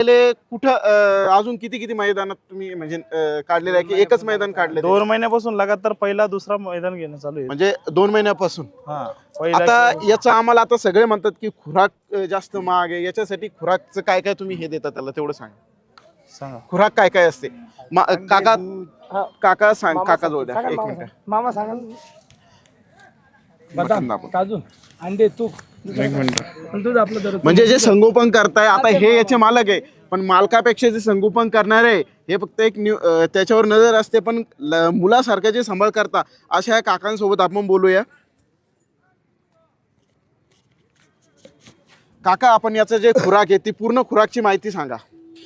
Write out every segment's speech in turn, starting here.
पहिले कुठं अं, अजून किती किती मैदानात तुम्ही म्हणजे अं, काढलेलं आहे की एकच मैदान काढले दोन महिन्यापासून लगातार पहिला दुसरा मैदान घेणं चालू आहे. म्हणजे दोन महिन्यापासून. हा पहिला आता किंवा- याचं आम्हाला आता सगळे म्हणतात की खुराक अं, जास्त महाग आहे. याच्यासाठी खुराकचं काय काय तुम्ही हे देता त्याला तेवढं सांगा. सांगा. खुराक काय काय असते? मा- काका हा. काका सांग काका सांग- जोड द्या. सांगा एक मामा मिनिट. सांगा. मामा सांगा बदाम दाबून. काजू अंडे तूप. एक मिनिट. आणि दूध आपलं दररोज म्हणजे जे संगोपन करताय आता हे याचे मालक आहे पण मालकापेक्षा जे संगोपन करणार आहे हे फक्त एक न्यू अं, त्याच्यावर नजर असते पण ल- मुलासारखं जे सांभाळ करता अशा या काकांसोबत आपण बोलूया. काका आपण याचं जे खुराक आहे ती पूर्ण खुराकची माहिती सांगा.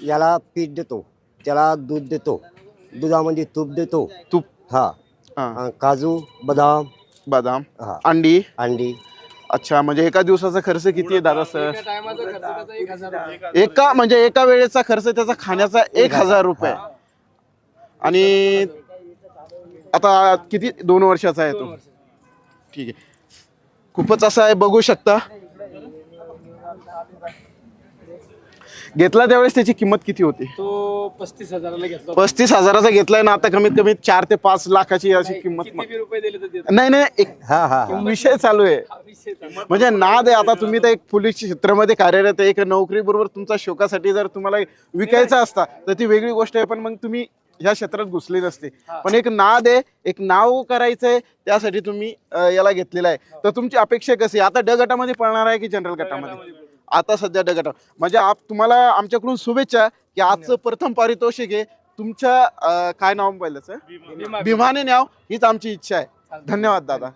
याला पीठ देतो त्याला दूध देतो दुधामध्ये तूप देतो. तूप. हा. हा, अं, काजू बदाम बदाम हा. अंडी. अंडी. अच्छा म्हणजे एका दिवसाचा खर्च किती आहे दादा सर टायमाचा खर्च त्याचा एक हजार रुपये. एका म्हणजे एका वेळेचा खर्च त्याचा खाण्याचा एक हजार रुपये. आणि आता किती? दोन वर्षाचा आहे तो. ठीक आहे. खूपच असं आहे बघू शकता. घेतला त्यावेळेस त्याची किंमत किती होती? तो पस्तीस हजाराला घेतला. पस्तीस हजाराचा घेतलाय ना आता कमीत कमी चार ते पाच लाखाची अशी किंमत किती बी रुपये दिले तर देतो. नाही नाही एक हा हा हा. विषय चालू आहे हा विषय चालू. म्हणजे नाद आहे आता तुम्ही तर एक पोलीस क्षेत्रामध्ये कार्यरत आहे एक नोकरी बरोबर तुमचा शोकासाठी जर तुम्हाला विकायचा असता तर ती वेगळी गोष्ट आहे पण मग तुम्ही ह्या क्षेत्रात घुसले नसते पण एक नाद आहे एक नाव करायचंय त्यासाठी तुम्ही अं, याला घेतलेला आहे तर तुमची अपेक्षा कशी आहे? आता ड गटामध्ये पळणार आहे की जनरल गटामध्ये आता सध्या ड गटा म्हणजे आप तुम्हाला आमच्याकडून शुभेच्छा की आजचं प्रथम पारितोषिक आहे तुमच्या अं, काय नाव पहिलंच भीमा- भीमाने न्याव हीच आमची इच्छा आहे. धन्यवाद दादा.